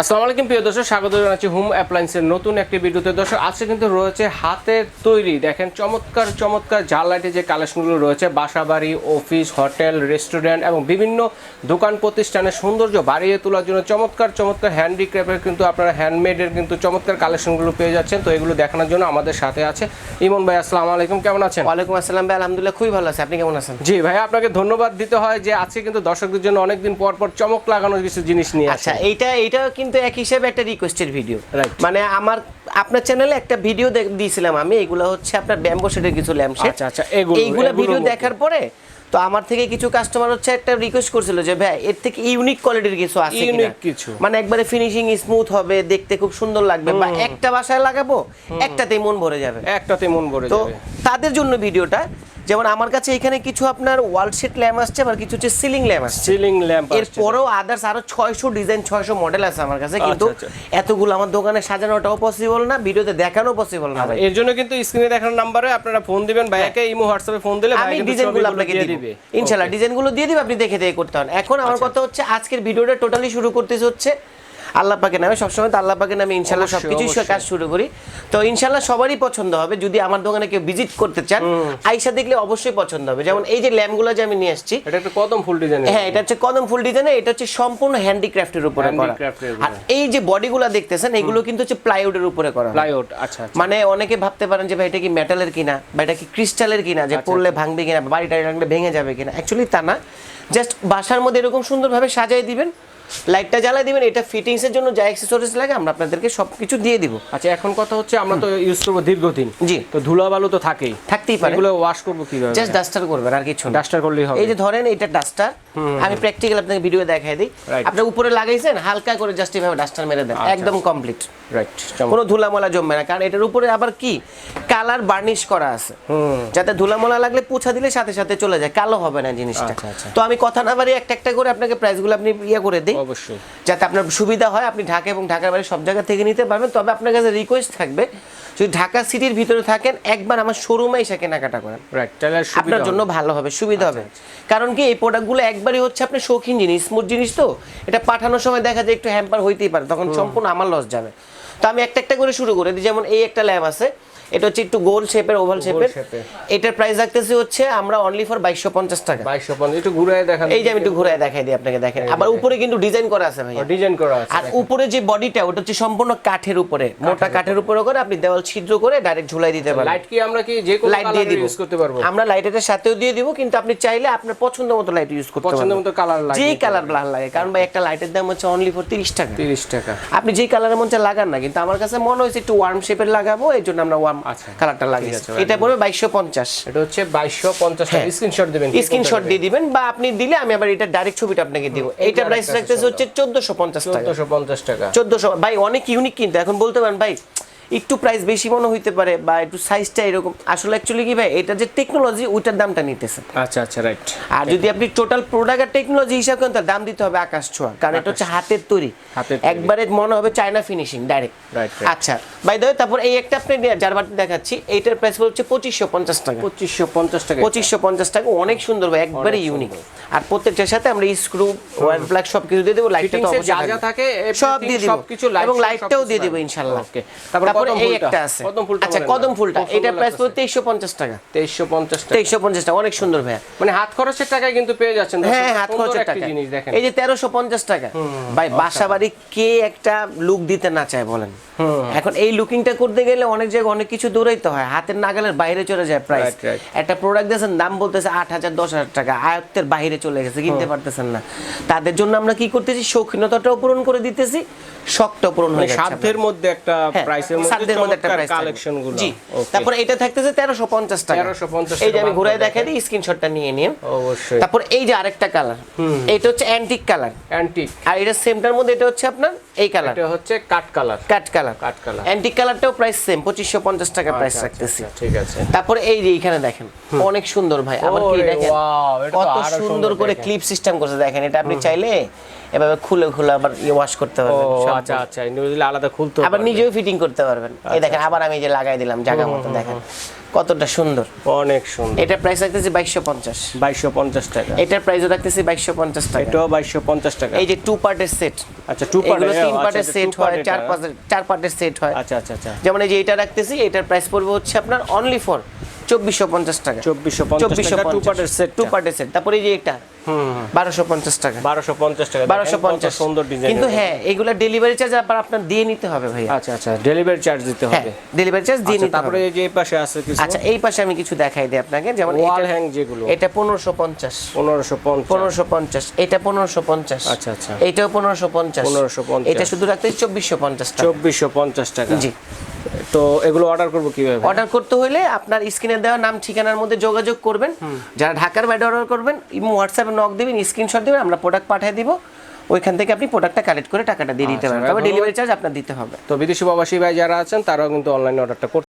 আসসালামু আলাইকুম প্রিয় দর্শক স্বাগত জানাচ্ছি হোম অ্যাপ্লায়েন্সের নতুন একটি ভিডিওতে। দর্শক আজকে কিন্তু রয়েছে হাতের তৈরি। দেখেন চমৎকার চমৎকার জাল লাইটের যে কালেকশনগুলো রয়েছে বাসাবাড়ি অফিস হোটেল রেস্টুরেন্ট এবং বিভিন্ন দোকান প্রতিষ্ঠানের সৌন্দর্য বাড়িয়ে তোলার জন্য চমৎকার চমৎকার হ্যান্ডিক্রাফ্টের কিন্তু আপনারা হ্যান্ডমেডের কিন্তু চমৎকার কালেকশনগুলো পেয়ে যাচ্ছেন। তো এগুলো দেখানোর জন্য আমাদের সাথে আছে ইমন ভাই আসসালামু আলাইকুম কেমন আছেন? ওয়ালাইকুম আসসালাম ভাই আলহামদুলিল্লাহ খুবই ভালো আছে। আপনি কেমন আছেন? জি ভাই আপনাকে ধন্যবাদ দিতে হয় যে আজকে কিন্তু দর্শকদের জন্য অনেকদিন পর পর চমক লাগানোর কিছু জিনিস নিয়ে আচ্ছা এইটা এইটাও কিন্তু এক হিসেবে একটা রিকোয়েস্টের ভিডিও মানে আমার আপনার চ্যানেলে একটা ভিডিও দিয়েছিলাম আমি এগুলো হচ্ছে আপনার ব্যাম্বো সেটের কিছু ল্যাম্প সেট আচ্ছা, আচ্ছা, এগুলো- এইগুলো ভিডিও দেখার পরে তো আমার থেকে কিছু কাস্টমার হচ্ছে একটা রিকোয়েস্ট করছিল যে ভাই এর থেকে ইউনিক কোয়ালিটির কিছু আছে Unique কিছু। মানে একবারে ফিনিশিং স্মুথ হবে দেখতে খুব সুন্দর লাগবে বা একটা বাসায় লাগাবো একটাতেই মন ভরে যাবে। একটাতে মন ভরে যাবে। তো তাদের জন্য ভিডিওটা যেমন আমার কাছে এখানে কিছু আপনার ওয়াল শেট ল্যাম্প আসছে আবার কিছু হচ্ছে সিলিং ল্যাম্প আসছে। সিলিং ল্যাম্প এরপরেও আদার্স আরও ছয়শো ডিজাইন ছয়শো মডেল আছে আমার কাছে কিন্তু আচ্ছা, এতগুলো আমার দোকানে সাজানোটাও পসিবল না ভিডিওতে দেখানো পসিবল না এর জন্য কিন্তু স্ক্রিনে দেখানোর নাম্বারে আপনারা ফোন দিবেন ভাইয়াকে ইমো হোয়াটসঅ্যাপে ফোন দিলে আমি ডিজাইনগুলো আপনাকে দিয়ে দিব। দিবে। ইনশাআল্লাহ ডিজাইনগুলো দিয়ে দিব আপনি দেখে দেখে করতে হন এখন আমার আচ্ছা। কথা হচ্ছে আজকের ভিডিওটা টোটালি শুরু করতেছে হচ্ছে আল্লাহ পাকের নামে সবসময় তো আল্লাহ পাকের নামে ইনশাল্লাহ অবশ্যই, সবকিছু অবশ্যই। কাজ শুরু করি। তো ইনশাল্লাহ সবারই পছন্দ হবে। যদি আমার দোকানে কেউ ভিজিট করতে চান আইসা দেখলে অবশ্যই পছন্দ হবে। যেমন এই যে ল্যাম্পগুলো যে আমি নিয়ে আসছি এটা একটা কদম ফুল ডিজাইন হ্যাঁ এটা হচ্ছে কদম ফুল ডিজাইনে এটা হচ্ছে সম্পূর্ণ হ্যান্ডিক্রাফটের উপরে করা। আর এই যে বডিগুলো দেখতেছেন এগুলো কিন্তু হচ্ছে প্লাইউডের উপরে করা প্লাইউড আচ্ছা আচ্ছা। মানে অনেকে ভাবতে পারেন যে ভাই এটা কি মেটালের কিনা বা এটা কি ক্রিস্টালের কিনা যে আচ্ছা, পড়লে ভাঙবে কিনা বাড়িটা রাখলে ভেঙে যাবে কিনা। অ্যাকচুয়ালি তা না। জাস্ট বাসার মধ্যে এরকম সুন্দরভাবে সাজিয়ে দিবেন। লাইটটা জ্বালাই দিবেন এটা ফিটিংসের জন্য যা অ্যাক্সেসরিজ লাগে আমরা আপনাদেরকে সব কিছু দিয়ে দিব। আচ্ছা এখন কথা হচ্ছে আমরা তো ইউজ করব দীর্ঘদিন। জি। তো ধুলা বালু তো থাকেই। থাকতেই পারে। এগুলো ওয়াশ করব কীভাবে? জাস্ট ডাস্টার করবেন আর কিছু ডাস্টার করলেই হবে। এই যে ধরেন এটা ডাস্টার আমি প্র্যাকটিক্যাল আপনাকে ভিডিও দেখাই দিই. আপনি উপরে লাগাইছেন হালকা করে জাস্ট এভাবে ডাস্টার মেরে দেন। আচ্ছা, একদম কমপ্লিট রাইট কোনো ধুলামলা জমবে না। কারণ এটার উপরে আবার কি? কালার বার্নিশ করা আছে। যাতে ধুলামলা লাগলে পোছা দিলে সাথে সাথে চলে যায়। কালো হবে না জিনিসটা। আচ্ছা, আচ্ছা। তো আমি কথা না বাড়ি একটা একটা করে আপনাকে প্রাইসগুলো আপনি ইয়ে করে দিই। অবশ্যই। যাতে আপনার সুবিধা হয় আপনি ঢাকা এবং ঢাকার বাইরে সব জায়গা থেকে নিতে পারবেন। তবে আপনার কাছে রিকোয়েস্ট থাকবে যদি ঢাকা সিটির ভিতরে থাকেন একবার আমার শোরুমে এসে কেনাকাটা করেন। রাইট তাহলে আপনার জন্য ভালো হবে সুবিধা হবে। কারণ কি এই প্রোডাক্টগুলো একবারই হচ্ছে আপনার শৌখিন জিনিস স্মুথ জিনিস তো। এটা পাঠানোর সময় দেখা যায় একটু হ্যাম্পার হইতেই পারে তখন সম্পূর্ণ আমার লস যাবে। তো আমি একটা একটা করে শুরু করে। দিই যেমন এই একটা ল্যাব আছে এটা হচ্ছে একটু গোল শেপের ওভাল শেপের। এটার প্রাইস রাখতেছি হচ্ছে আমরা অনলি ফর বাইশশো পঞ্চাশ টাকা। বাইশশো পঞ্চাশ একটু ঘুরে দেখান। এই যে আমি একটু ঘুরে দেখাই দিই আপনাকে দেখেন। আবার উপরে কিন্তু ডিজাইন করা আছে ভাই ডিজাইন করা আছে আর উপরে যে বডিটা ওটা হচ্ছে সম্পূর্ণ কাঠের উপরে। মোটা কাঠের উপরে করে আপনি দেওয়াল ছিদ্র করে ডাইরেক্ট ঝুলাই দিতে পারেন লাইট কি আমরা কি যে কোনো লাইট দিয়ে দিব। ইউজ করতে পারব? আমরা লাইটের সাথেও দিয়ে দিব কিন্তু আপনি চাইলে আপনার পছন্দ মতো লাইট ইউজ করতে পছন্দ মতো কালার লাগে যেই কালার ভালো লাগে কারণ ভাই একটা লাইটের দাম হচ্ছে অনলি ফর তিরিশ টাকা। তিরিশ টাকা। আপনি যেই কালারের মধ্যে লাগান না কিন্তু আমার কাছে মনে হয়েছে একটু ওয়ার্ম শেপের লাগাবো এই জন্য আমরা ওয়ার্ম আচ্ছা। কালারটা লাগিয়েছি। এটা পড়বে বাইশশো পঞ্চাশ। এটা হচ্ছে বাইশশো পঞ্চাশ স্ক্রিনশট দিবেন স্ক্রিনশট দিয়ে দিবেন বা আপনি দিলে আমি আবার এটা ডাইরেক্ট ছবিটা আপনাকে দিব। এটা প্রাইস রাখতেছে হচ্ছে চোদ্দশো পঞ্চাশ টাকা। চোদ্দশো পঞ্চাশ টাকা। চোদ্দশো ভাই অনেক ইউনিক কিন্তু। এখন বলতে পারেন ভাই একটু প্রাইস বেশি মনে হইতে পারে বা একটু সাইজটা এরকম। আসলে অ্যাকচুয়ালি কি ভাই এটা যে টেকনোলজি ওইটার দামটা নিতেছে। আচ্ছা আচ্ছা রাইট আর যদি আপনি টোটাল প্রোডাক্ট আর টেকনোলজি হিসাব করেন তার দাম দিতে হবে আকাশ ছোঁয়া। কারণ এটা হচ্ছে হাতের তৈরি। একবারে মনে হবে চায়না ফিনিশিং ডাইরেক্ট. আচ্ছা বাই দ্য তারপর এই একটা আপনি যার বাটি দেখাচ্ছি এইটার প্রাইস হচ্ছে পঁচিশশো পঞ্চাশ টাকা। পঁচিশশো পঞ্চাশ টাকা। পঁচিশশো পঞ্চাশ টাকা অনেক সুন্দর ভাই একবারে ইউনিক আর প্রত্যেকটার সাথে আমরা স্ক্রু ওয়ার প্লাগ সব কিছু দিয়ে দেবো লাইটটা তো যা যা থাকে, সব দিয়ে দিব। এবং লাইটটাও দিয়ে দিব থাকবে। ইনশাল্লাহ। তারপর তারপর এই একটা আছে। আচ্ছা কদম ফুলটা। এটা প্রাইস লাগতেছে। তেইশশো পঞ্চাশ টাকা। তেইশশো পঞ্চাশ টাকা। অনেক সুন্দর ভাইয়া। মানে হাত খরচের টাকায় কিন্তু পেয়ে যাচ্ছেন হ্যাঁ হাত খরচের টাকা জিনিস দেখেন। এই যে তেরোশো পঞ্চাশ টাকা। ভাই বাসা বাড়ি কে একটা লুক দিতে না চায় বলেন? এখন এই লুকিংটা করতে গেলে অনেক জায়গায় অনেক কিছু দৌড়াইতে হয়। হাতের নাগালের বাইরে চলে যায় প্রাইস. একটা প্রোডাক্ট দিয়েছেন দাম বলতেছে আট হাজার দশ হাজার টাকা। আয়ত্তের বাইরে চলে গেছে কিনতে পারতেছেন না। তাদের জন্য আমরা কি করতেছি? শৌখিনতাটাও পূরণ করে দিতেছি শখটাও পূরণ মানে হয়ে যাচ্ছে সাধ্যের মধ্যে একটা হ্যাঁ, প্রাইসের মধ্যে মধ্যে একটা থাকবে। কালেকশনগুলো জি তারপর এটা থাকতেছে তেরোশো পঞ্চাশ টাকা। 1350 এই যে আমি বাদ দেখাই দিই স্ক্রিনশটটা নিয়ে নিয়ে অবশ্যই। তারপর এই যে আরেকটা কালার এটা হচ্ছে অ্যান্টিক কালার অ্যান্টিক আর এটা সেমটার মধ্যে এটা হচ্ছে আপনার এই কালার এটা হচ্ছে cut colour cut colour cut colour antique কালারটাও প্রাইস সেম পঁচিশশো পঞ্চাশ টাকা প্রাইস আচ্ছা, রাখতেছি আচ্ছা, ঠিক আছে। তারপরে এই যে এখানে দেখেন অনেক সুন্দর ভাই। আবার কি দেখেন? কত সুন্দর করে ক্লিপ সিস্টেম করছে। দেখেন এটা আপনি চাইলে এভাবে খুলে খুলে আবার ইয়ে ওয়াশ করতে পারবেন। আচ্ছা আচ্ছা ইন্ডিভিজুয়ালি আলাদা খুলতে আবার নিজেও ফিটিং করতে পারবেন। এই দেখেন আবার আমি যে লাগাই দিলাম জায়গা মতো দেখেন। কতটা সুন্দর। অনেক সুন্দর। এটার প্রাইস রাখতেছি বাইশশো পঞ্চাশ। বাইশশো পঞ্চাশ টাকা। এটার প্রাইসও রাখতেছি বাইশশো পঞ্চাশ টাকা। এটাও বাইশশো পঞ্চাশ টাকা। এই যে টু পার্টের সেট আচ্ছা টু এগুলো তিন পার্টের আচ্ছা, সেট হয় চার পার্টের চার পার্টের সেট হয়। আচ্ছা আচ্ছা আচ্ছা। যেমন এই যে এটা রাখতেছি এটার প্রাইস পড়বে হচ্ছে আপনার অনলি ফর চব্বিশশো পঞ্চাশ টাকা। চব্বিশশো পঞ্চাশ টু পার্টের সেট টু পার্টের সেট তারপরে এই যে এটা বারোশো পঞ্চাশ টাকা। বারোশো পঞ্চাশ টাকা। বারোশো পঞ্চাশ। সুন্দর ডিজাইন কিন্তু হ্যাঁ এগুলা ডেলিভারি চার্জ আবার আপনার দিয়ে নিতে হবে ভাইয়া। আচ্ছা আচ্ছা ডেলিভারি চার্জ দিতে হ্যাঁ হবে। ডেলিভারি চার্জ দিয়ে আচ্ছা, নিতে তারপরে যে এই পাশে আছে কিছু? আচ্ছা এই পাশে আমি কিছু দেখাই দিই আপনাকে। যেমন ওয়াল হ্যাং যেগুলো। এটা পনেরোশো পঞ্চাশ। পনেরোশো পঞ্চাশ। পনেরোশো পঞ্চাশ। এটা পনেরোশো পঞ্চাশ। আচ্ছা, আচ্ছা। এটাও পনেরোশো পঞ্চাশ। 1550 এটা শুধু রাখতে চব্বিশশো পঞ্চাশ টাকা। চব্বিশশো পঞ্চাশ টাকা। জি। তো এগুলো অর্ডার করব কীভাবে? অর্ডার করতে হলে আপনার স্ক্রিনে দেওয়া নাম ঠিকানার মধ্যে যোগাযোগ করবেন। যারা ঢাকার বাইরে অর্ডার করবেন ইমো হোয়াটসঅ্যাপে নক দেবেন স্ক্রিনশট দেবেন আমরা প্রোডাক্ট পাঠিয়ে দিব। ওইখান থেকে আপনি প্রোডাক্টটা কালেক্ট করে টাকাটা দিয়ে দিতে আচ্ছা, পারবেন। তবে ডেলিভারি চার্জ আপনার দিতে হবে। তো বিদেশি প্রবাসী ভাই যারা আছেন তারাও কিন্তু অনলাইনে অর্ডারটা করতে